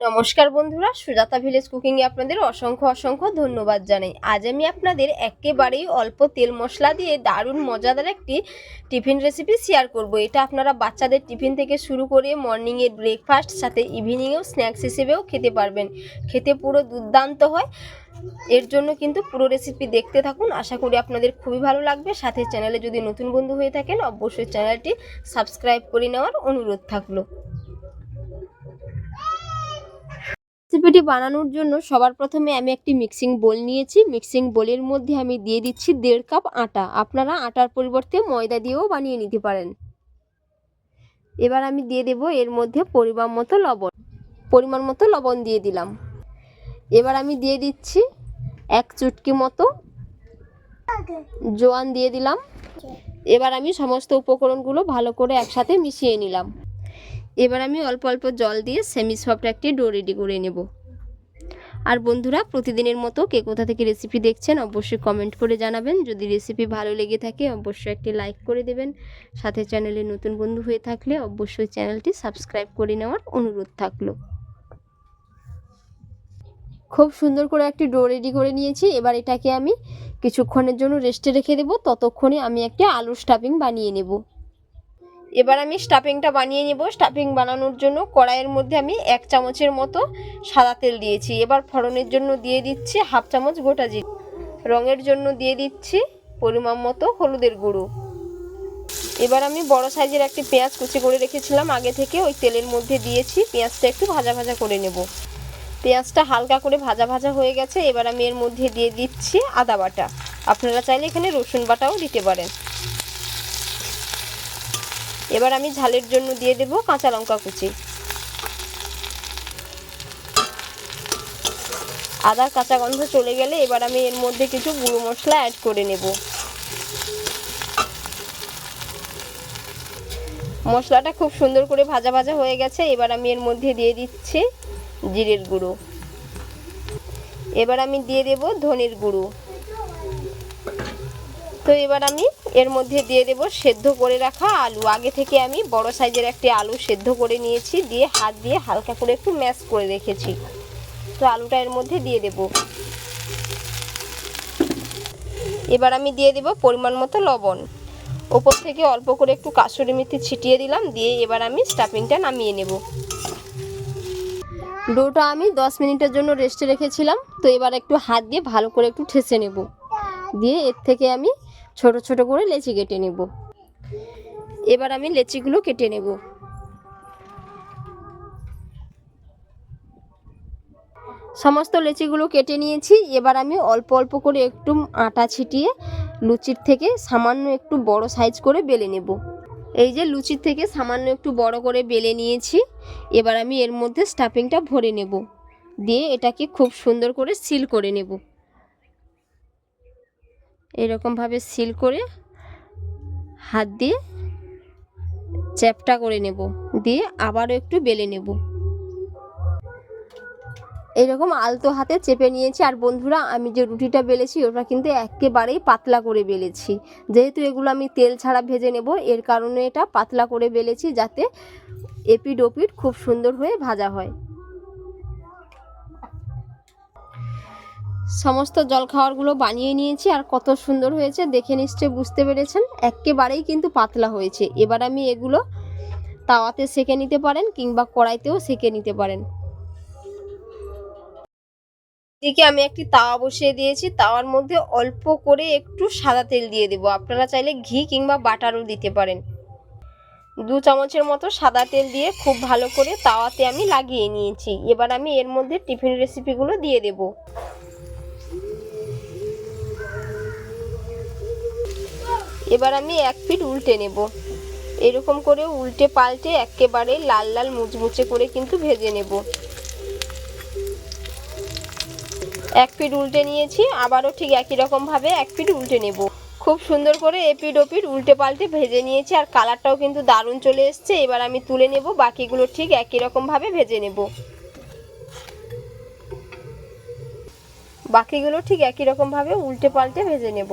নমস্কার বন্ধুরা, সুজাতা ভিলেজ কুকিংয়ে আপনাদের অসংখ্য অসংখ্য ধন্যবাদ জানাই। আজ আমি আপনাদের একেবারেই অল্প তেল মশলা দিয়ে দারুণ মজাদার একটি টিফিন রেসিপি শেয়ার করব। এটা আপনারা বাচ্চাদের টিফিন থেকে শুরু করে মর্নিংয়ের ব্রেকফাস্ট সাথে ইভিনিংয়েও স্ন্যাক্স হিসেবেও খেতে পারবেন। খেতে পুরো দুর্দান্ত হয়। এর জন্য কিন্তু পুরো রেসিপি দেখতে থাকুন। আশা করি আপনাদের খুবই ভালো লাগবে। সাথে চ্যানেলে যদি নতুন বন্ধু হয়ে থাকেন, অবশ্যই চ্যানেলটি সাবস্ক্রাইব করে নেওয়ার অনুরোধ থাকল। রেসিপিটি বানানোর জন্য সবার প্রথমে আমি একটি মিক্সিং বোল নিয়েছি। মিক্সিং বোলের মধ্যে আমি দিয়ে দিচ্ছি দেড় কাপ আটা। আপনারা আটার পরিবর্তে ময়দা দিয়েও বানিয়ে নিতে পারেন। এবার আমি দিয়ে দেব এর মধ্যে পরিমাণ মতো লবণ। পরিমাণ মতো লবণ দিয়ে দিলাম। এবার আমি দিয়ে দিচ্ছি এক চুটকি মতো জোয়ান দিয়ে দিলাম। এবার আমি সমস্ত উপকরণগুলো ভালো করে একসাথে মিশিয়ে নিলাম। এবার আমি অল্প অল্প জল দিয়ে সেমি সফট একটি ডো রেডি করে নেব। আর বন্ধুরা, প্রতিদিনের মতো কে কোথা থেকে রেসিপি দেখছেন অবশ্যই কমেন্ট করে জানাবেন। যদি রেসিপি ভালো লেগে থাকে, অবশ্যই একটি লাইক করে দেবেন। সাথে চ্যানেলে নতুন বন্ধু হয়ে থাকলে অবশ্যই চ্যানেলটি সাবস্ক্রাইব করে নেওয়ার অনুরোধ থাকল। খুব সুন্দর করে একটি ডো রেডি করে নিয়েছি। এবার এটাকে আমি কিছুক্ষণের জন্য রেস্টে রেখে দেবো। ততক্ষণে আমি একটা আলুর স্টাফিং বানিয়ে নেব। এবার আমি স্টাফিংটা বানিয়ে নেব। স্টাফিং বানানোর জন্য কড়াইয়ের মধ্যে আমি এক চামচের মতো সাদা তেল দিয়েছি। এবার ফোড়নের জন্য দিয়ে দিচ্ছি হাফ চামচ গোটা জিরে। রঙের জন্য দিয়ে দিচ্ছি পরিমাণ মতো হলুদের গুঁড়ো। এবার আমি বড় সাইজের একটি পেঁয়াজ কুচি করে রেখেছিলাম। আগে থেকে ওই তেলের মধ্যে দিয়েছি। পেঁয়াজটা একটু ভাজা ভাজা করে নেব। পেঁয়াজটা হালকা করে ভাজা ভাজা হয়ে গেছে। এবার আমি এর মধ্যে দিয়ে দিচ্ছি আদা বাটা। আপনারা চাইলে এখানে রসুন বাটাও দিতে পারেন। এবার আমি ঝালের জন্য দিয়ে দেব কাঁচা লঙ্কা কুচি। আদার কাঁচা গন্ধ চলে গেলে এবার আমি এর মধ্যে কিছু গুঁড়ো মশলা অ্যাড করে নেব। মশলাটা খুব সুন্দর করে ভাজা ভাজা হয়ে গেছে, এবার আমি এর মধ্যে দিয়ে দিচ্ছি জিরের গুঁড়ো। এবার আমি দিয়ে দেব ধনের গুঁড়ো। তো এবার আমি এর মধ্যে দিয়ে দেব সেদ্ধ করে রাখা আলু। আগে থেকে আমি বড় সাইজের একটি আলু সেদ্ধ করে নিয়েছি, দিয়ে হাত দিয়ে হালকা করে একটু ম্যাশ করে রেখেছি। তো আলুটা এর মধ্যে দিয়ে দেব। এবার আমি দিয়ে দেব পরিমাণ মতো লবণ। ওপর থেকে অল্প করে একটু কাসুরি মেথি ছিটিয়ে দিলাম, দিয়ে এবার আমি স্টাফিংটা নামিয়ে নেব। ডোটা আমি দশ মিনিটের জন্য রেস্টে রেখেছিলাম, তো এবার একটু হাত দিয়ে ভালো করে একটু ঠেসে নেব। দিয়ে এর থেকে আমি ছোট ছোট করে লেচি কেটে নেব। এবার আমি লেচিগুলো কেটে নেব। সমস্ত লেচিগুলো কেটে নিয়েছি। এবার আমি অল্প অল্প করে একটু আটা ছিটিয়ে লুচির থেকে সামান্য একটু বড় সাইজ করে বেলে নেব। এই যে লুচির থেকে সামান্য একটু বড় করে বেলে নিয়েছি। এবার আমি এর মধ্যে স্টাফিংটা ভরে নেব। দিয়ে এটাকে খুব সুন্দর করে সিল করে নেব। এরকমভাবে সিল করে হাত দিয়ে চ্যাপটা করে নেব। দিয়ে আবারও একটু বেলে নেব। এরকম আলতো হাতে চেপে নিয়েছি। আর বন্ধুরা, আমি যে রুটিটা বেলেছি, ওটা কিন্তু একেবারেই পাতলা করে বেলেছি। যেহেতু এগুলো আমি তেল ছাড়া ভেজে নেব, এর কারণে এটা পাতলা করে বেলেছি যাতে এপিড ওপিড খুব সুন্দর হয়ে ভাজা হয়। সমস্ত জলখাবারগুলো বানিয়ে নিয়েছি আর কত সুন্দর হয়েছে, দেখে নিশ্চয় বুঝতে পেরেছেন। একেবারেই কিন্তু পাতলা হয়েছে। এবার আমি এগুলো তাওয়াতে সেকে নিতে পারেন কিংবা কড়াইতেও সেকে নিতে পারেন। এদিকে আমি একটি তাওয়া বসিয়ে দিয়েছি। তাওয়ার মধ্যে অল্প করে একটু সাদা তেল দিয়ে দেবো। আপনারা চাইলে ঘি কিংবা বাটারও দিতে পারেন। দু চামচের মতো সাদা তেল দিয়ে খুব ভালো করে তাওয়াতে আমি লাগিয়ে নিয়েছি। এবার আমি এর মধ্যে টিফিন রেসিপিগুলো দিয়ে দেবো। এবার আমি এক ফিট উল্টে নেব। এরকম করে উল্টে পাল্টে একেবারে লাল লাল মুচমুচে করে কিন্তু ভেজে নেব। এক ফিট উল্টে নিয়েছি, আবারও ঠিক একই রকমভাবে এক ফিট উল্টে নেব। খুব সুন্দর করে এপিড ওপিড উল্টে পাল্টে ভেজে নিয়েছি আর কালারটাও কিন্তু দারুণ চলে এসছে। এবার আমি তুলে নেব, বাকিগুলো ঠিক একই রকমভাবে ভেজে নেব। বাকিগুলো ঠিক একই রকমভাবে উল্টে পাল্টে ভেজে নেব।